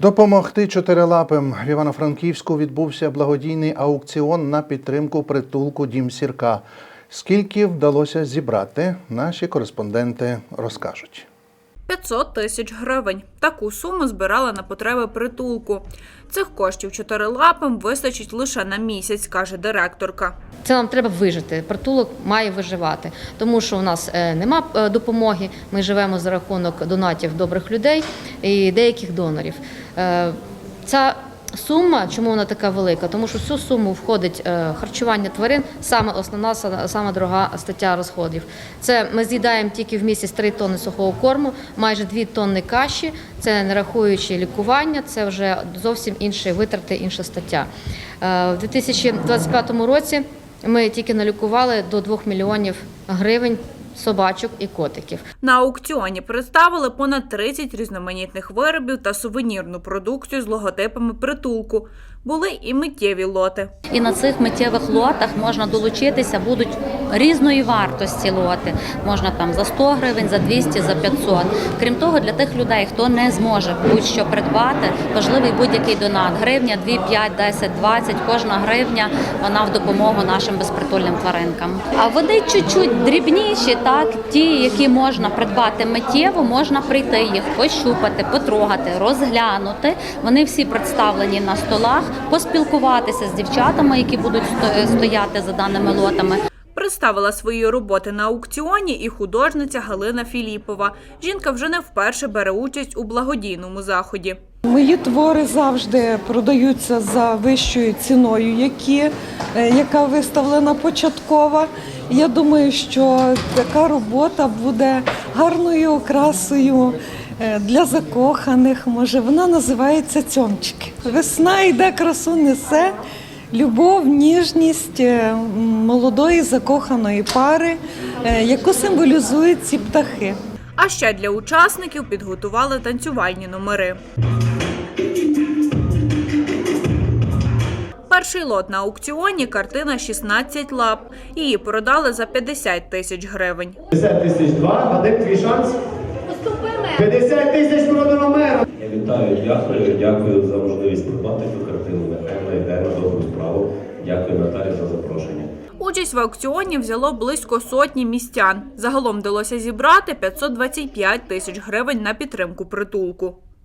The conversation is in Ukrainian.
Допомогти чотирилапим в Івано-Франківську відбувся благодійний аукціон на підтримку притулку Дім Сірка. Скільки вдалося зібрати, наші кореспонденти розкажуть. 500 тисяч гривень. Таку суму збирала на потреби притулку. Цих коштів чотирилапим вистачить лише на місяць, каже директорка. Це нам треба вижити. Притулок має виживати, тому що у нас е, нема е, допомоги. Ми живемо за рахунок донатів добрих людей і деяких донорів. Е, Ця сума, чому вона така велика? Тому що в цю суму входить е, харчування тварин, саме основна, саме дорога стаття розходів. Це ми з'їдаємо тільки в місяць 3 тонни сухого корму, майже 2 тонни каші. Це не рахуючи лікування, це вже зовсім інші витрати, інша стаття. Е, В 2025 році ми тільки налікували до 2 мільйонів гривень собачок і котиків. На аукціоні представили понад 30 різноманітних виробів та сувенірну продукцію з логотипами притулку. Були і миттєві лоти. І на цих миттєвих лотах можна долучитися, будуть різної вартості лоти. Можна там за 100 гривень, за 200, за 500. Крім того, для тих людей, хто не зможе будь-що придбати, важливий будь-який донат. Гривня, 2, 5, 10, 20. Кожна гривня вона в допомогу нашим безпритульним тваринкам. А вони чуть-чуть дрібніші, так ті, які можна придбати миттєво, можна прийти їх, пощупати, потрогати, розглянути. Вони всі представлені на столах, поспілкуватися з дівчатами, які будуть сто- стояти за даними лотами. Представила свої роботи на аукціоні і художниця Галина Філіпова. Жінка вже не вперше бере участь у благодійному заході. Мої твори завжди продаються за вищою ціною, які, е, яка виставлена початкова. Я думаю, що така робота буде гарною окрасою е, для закоханих. Може, вона називається цьомчики. Весна йде, красу несе. Любов, ніжність е, молодої закоханої пари, е, яку символізують ці птахи. А ще для учасників підготували танцювальні номери. Перший лот на аукціоні картина 16 лап. Її продали за 50 тисяч гривень. 50 тисяч два, Вадим, твій шанс? 50 тисяч продано меру. Я вітаю, дякую, дякую за можливість придбати цю картину. Нехай вона йде на добру справу. Дякую Наталі за запрошення. Участь в аукціоні взяло близько сотні містян. Загалом вдалося зібрати 525 тисяч гривень на підтримку притулку.